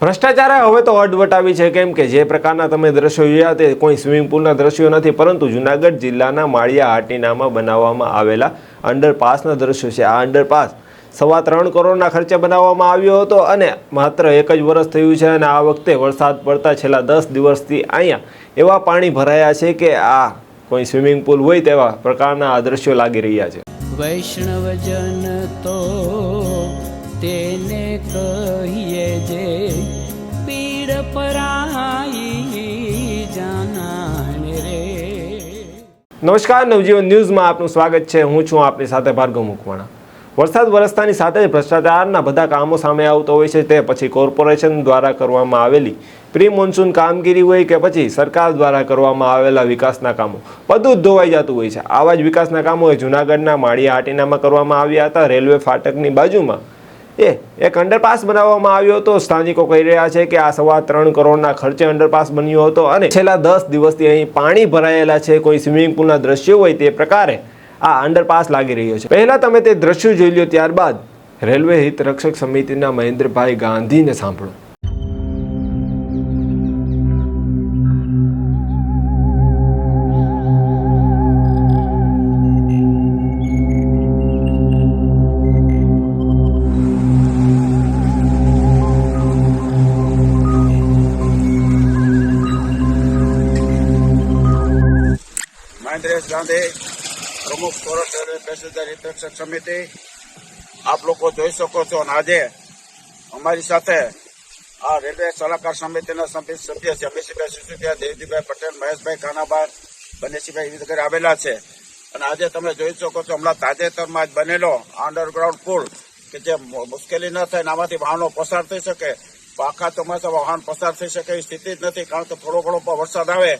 ભ્રષ્ટાચારે હવે તો અડ વટાવી છે. કેમ કે જે પ્રકારના તમે દ્રશ્યો જોયા તે કોઈ સ્વિમિંગ પુલના દ્રશ્યો નથી, પરંતુ જુનાગઢ જિલ્લાના માળિયા હાટીનામાં બનાવવામાં આવેલા અંડરપાસના દ્રશ્યો છે. આ અંડરપાસ સવા ત્રણ કરોડના ખર્ચે બનાવવામાં આવ્યો હતો અને માત્ર એક જ વર્ષ થયું છે અને આ વખતે વરસાદ પડતા છેલ્લા દસ દિવસથી અહીંયા એવા પાણી ભરાયા છે કે આ કોઈ સ્વિમિંગ પુલ હોય તેવા પ્રકારના આ દ્રશ્યો લાગી રહ્યા છે. વૈષ્ણવજન તો તેને કહીએ જે પીડ પરાઈ જાનાને રે. નમસ્કાર, નવજીવન ન્યૂઝમાં આપનું સ્વાગત છે. હું છું આપની સાથે ભાર્ગવ મુકવાણા. વરસાદ વરસતાની સાથે જ ભ્રષ્ટાચારના બધા કામો સામે આવતો હોય છે. તે પછી કોર્પોરેશન દ્વારા કરવામાં આવેલી પ્રી મોન્સૂન કામગીરી હોય કે પછી સરકાર દ્વારા કરવામાં આવેલા વિકાસના કામો. બધું જ ધોવાઈ જતું હોય છે. આવા જ વિકાસના કામો જુનાગઢના માળિયા હાટીનામાં કરવામાં આવ્યા હતા. રેલવે ફાટકની બાજુમાં એ, એક અંડરપાસ બનાવવામાં આવ્યો હતો. સ્થાનિકો કહી રહ્યા છે કે આ સવા ત્રણ કરોડના ખર્ચે અંડરપાસ બન્યો હતો અને છેલ્લા દસ દિવસથી અહીં પાણી ભરાયેલા છે. કોઈ સ્વિમિંગ પુલના દ્રશ્યો હોય તે પ્રકારે આ અંડરપાસ લાગી રહ્યો છે. પહેલાં તમે તે દ્રશ્યો જોઈ લો ત્યારબાદ રેલવે હિત રક્ષક સમિતિના મહેન્દ્રભાઈ ગાંધીને સાંભળો. મહેન્દ્રેશ ગાંધી પ્રમુખ સોરઠ રેલવે પેસેન્જર હિતરક્ષક સમિતિ. આપ લોકો જોઈ શકો છો અને આજે અમારી સાથે આ રેલવે સલાહકાર સમિતિના સભ્ય સભ્ય છે અમીશીભાઈ સુસુકિયા દેવજીભાઈ પટેલ, મહેશભાઈ કાનાબાર બનેશીભાઈ વિવિધ ઘરે આવેલા છે. અને આજે તમે જોઈ શકો છો, હમણાં તાજેતરમાં જ બનેલો અંડરગ્રાઉન્ડ પુલ કે જે મુશ્કેલી ન થાય આમાંથી વાહનો પસાર થઈ શકે. આખા ચોમાસામાં વાહન પસાર થઈ શકે એવી સ્થિતિ જ નથી, કારણ કે થોડો ઘણો વરસાદ આવે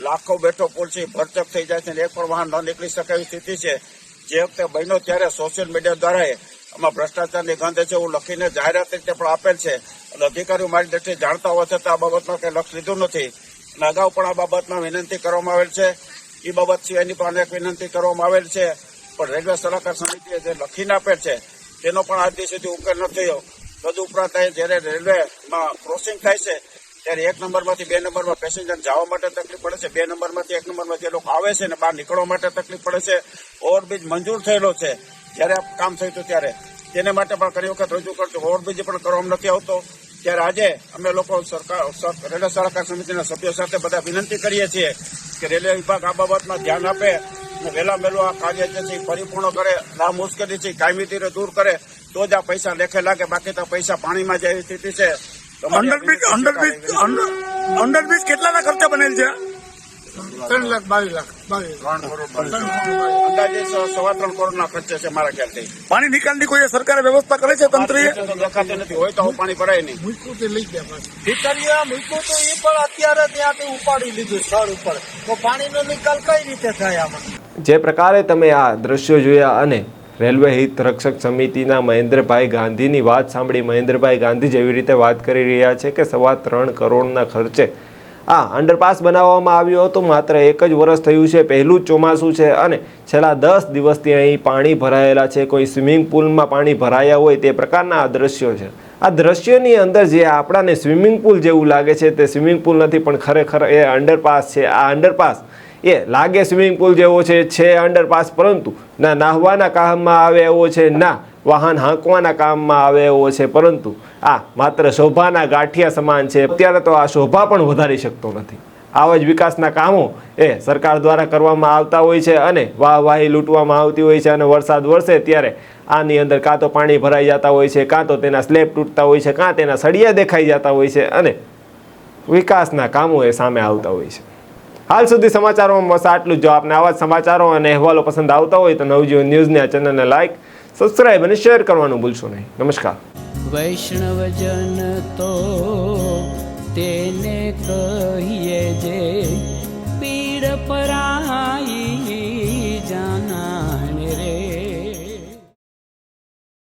લાખો બેઠો પોલસી ભરચક થઈ જાય છે અને એક પણ વાહન ન નીકળી શકે એવી સ્થિતિ છે. જે વખતે બન્યો ત્યારે સોશિયલ મીડિયા દ્વારા આમાં ભ્રષ્ટાચારની ગંધ છે એવું લખીને જાહેરાત રીતે પણ આપેલ છે. અને અધિકારીઓ મારી દ્રષ્ટિએ જાણતા હોવા છતાં આ બાબતમાં કંઈ લક્ષ લીધું નથી. અને અગાઉ પણ આ બાબતમાં વિનંતી કરવામાં આવેલ છે. એ બાબત સિવાયની પણ અનેક વિનંતી કરવામાં આવેલ છે. પણ રેલવે સલાહકાર સમિતિએ જે લખીને આપેલ છે, તેનો પણ આજ સુધી ઉકેલ ન થયો. તદુપરાંત જ્યારે રેલવેમાં ક્રોસિંગ થાય છે ત્યારે એક નંબરમાંથી બે નંબરમાં પેસેન્જર જવા માટે તકલીફ પડે છે. બે નંબરમાંથી એક નંબરમાં જે લોકો આવે છે ને બહાર નીકળવા માટે તકલીફ પડે છે. ઓવરબ્રિજ મંજૂર થયેલો છે. જ્યારે કામ થયું હતું ત્યારે. તેને માટે પણ ઘણી વખત રજૂ કરતું ઓવરબ્રિજ પણ કરવામાં નથી આવતો. ત્યારે આજે અમે લોકો સરકાર રેલવે સલાહકાર સમિતિના સભ્યો સાથે બધા વિનંતી કરીએ છીએ કે રેલવે વિભાગ આ બાબતમાં ધ્યાન આપે અને વહેલા વહેલું આ કાર્ય જે છે પરિપૂર્ણ કરે આ મુશ્કેલી છે, કાયમી દૂર કરે, તો જ આ પૈસા લેખે લાગે, બાકી તો પૈસા પાણીમાં એવી સ્થિતિ છે. અંડરબ્રિજ અંડરબ્રિજ અંડરબ્રિજ કેટલાના ખર્ચે બનેલ છે? ત્રણ લાખ બાવીસ લાખ કરોડ. અંદાજે સવા ત્રણ કરોડના ખર્ચે છે મારા ખ્યાલથી. પાણી નિકાલની કોઈ સરકારે વ્યવસ્થા કરે છે તંત્ર આ નથી હોય તો પાણી ભરાય નહીં. મૂકું તે લઈ ગયા પાછું. મૂકું તો એ પણ અત્યારે ત્યાંથી ઉપાડી લીધું સ્થળ ઉપર. તો પાણીનો નિકાલ કઈ રીતે થાય આમાં? જે પ્રકારે તમે આ દ્રશ્યો જોયા અને રેલવે હિત રક્ષક સમિતિના મહેન્દ્રભાઈ ગાંધીની વાત સાંભળી મહેન્દ્રભાઈ ગાંધી જેવી રીતે વાત કરી રહ્યા છે કે સવા ત્રણ કરોડના ખર્ચે. આ અંડરપાસ બનાવવામાં આવ્યો હતો, માત્ર એક જ વર્ષ થયું છે, પહેલું જ ચોમાસું છે અને છેલ્લા દસ દિવસથી અહીં પાણી ભરાયેલા છે. કોઈ સ્વિમિંગ પુલમાં પાણી ભરાયા હોય તે પ્રકારના આ દ્રશ્યો છે. આ દ્રશ્યોની અંદર જે આપણાને સ્વિમિંગ પુલ જેવું લાગે છે તે સ્વિમિંગ પુલ નથી, પણ ખરેખર એ અંડરપાસ છે. આ અંડરપાસ એ લાગે સ્વિમિંગ પુલ જેવો છે છે અંડરપાસ, પરંતુ ના નાહવાના કામમાં આવે એવો છે, ના વાહન હાંકવાના કામમાં આવે એવો છે, પરંતુ આ માત્ર શોભાના ગાંઠિયા સમાન છે. અત્યારે તો આ શોભા પણ વધારી શકતો નથી. આવા જ વિકાસના કામો એ સરકાર દ્વારા કરવામાં આવતા હોય છે અને વાહવાહી લૂંટવામાં આવતી હોય છે અને વરસાદ વરસે ત્યારે આની અંદર કાં તો પાણી ભરાઈ જતા હોય છે, કાં તો તેના સ્લેબ તૂટતા હોય છે, કાં તેના સળિયા દેખાઈ જતા હોય છે અને વિકાસના કામો એ સામે આવતા હોય છે. હાલ સુધી સમાચારોમાં બસ આટલું જ. આપને આવા સમાચારો અને અહેવાલો પસંદ આવતા હોય તો નવજીવન ન્યૂઝને આ ચેનલને લાઇક સબસ્ક્રાઇબ અને શેર કરવાનું ભૂલશો નહીં. નમસ્કાર. વૈષ્ણવજન તો તેને કહીએ જે પીડ જાના